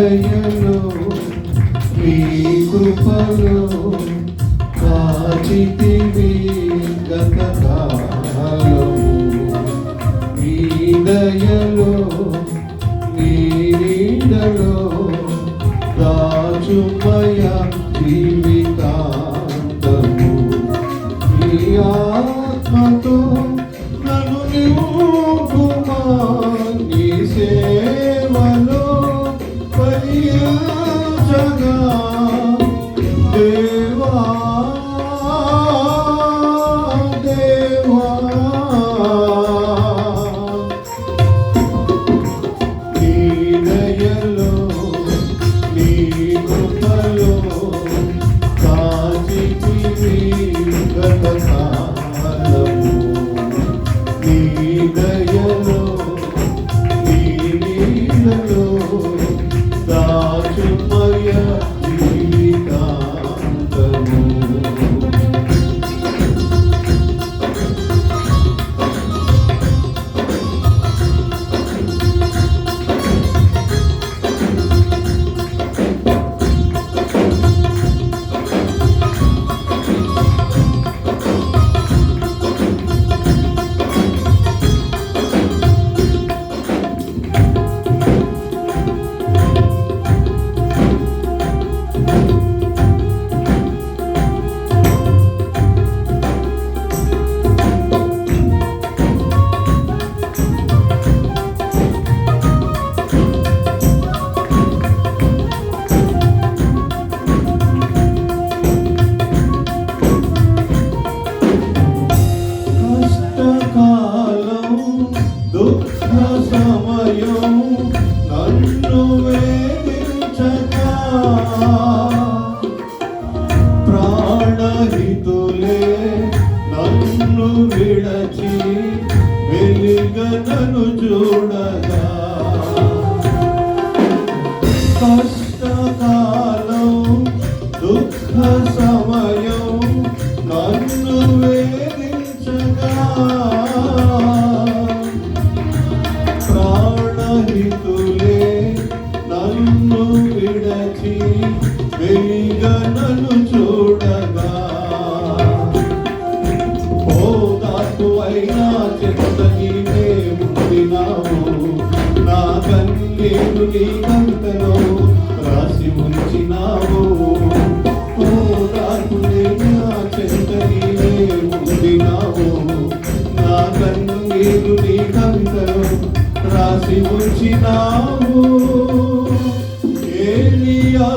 దయలో మీ కృపలో కాచితివి గతకాలము మీ దయలో కన్నీడు నీవంతలో రాసి ఉంచినావు? నా కన్నీడు నీకంతలో రాసి ఉంచినావు? ఏలియా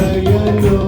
దయలో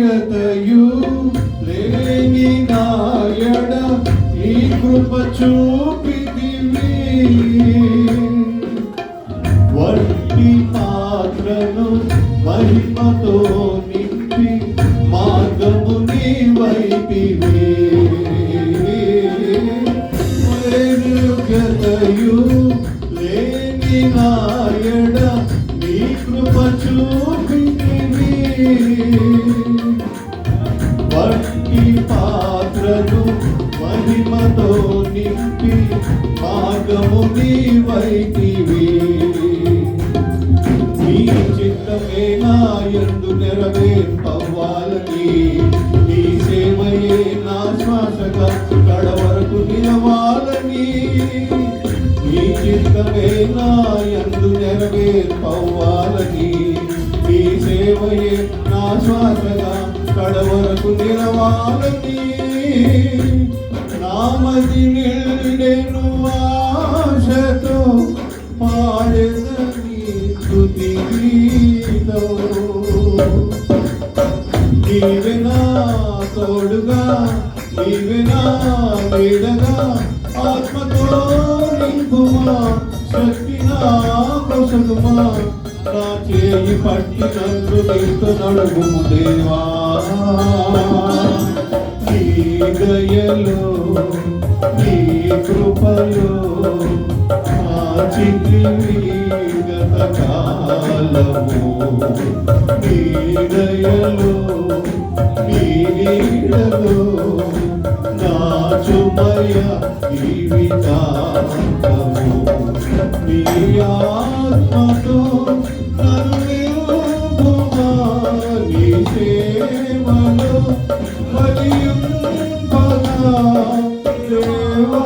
యోగ్యతయు లేని నాయడ ఈ కృప చూపితివి వట్టి పాత్రను మహిమతో నింపి మార్గము నీ వైపివి. యోగ్యతయు లేని నాయడ నీ కృప చూపితివి మార్గము నీ వైతివి నీ చిత్తమే నా ఎందు నెరవేర్పవ్వాలని. నీ సేవయే నా శ్వాసగా కడ వరకు నిలవాలని. నీ చిత్తమే నా ఎందు నెరవేర్పవ్వాలని. నీ సేవయే నా శ్వాసగా కడ వరకు నిలవాలని. నామది నిండెను నీవే నా తోడుగా నీవే నా నీడగా ఆత్మతో నింపుమా శక్తి నా కొసగుమా నా చేయి పట్టి నన్ను నీతో నడుగుము దేవా. నీ దయలో నీ కృపలో ఆచితివి గత కాలము. నీ నీ నీడలో నా జీవితాంతము. నీ ఆత్మతో నన్ను నింపుమా నీ సేవలో బలియుంపగా దేవా.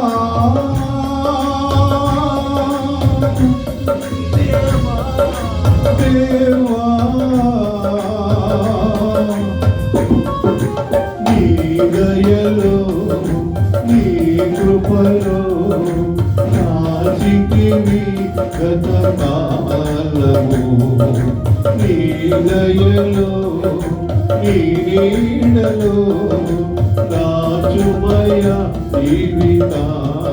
దేవా. నాచికివి గత నీ నీడలో నాచుమయ జీవితాంతము.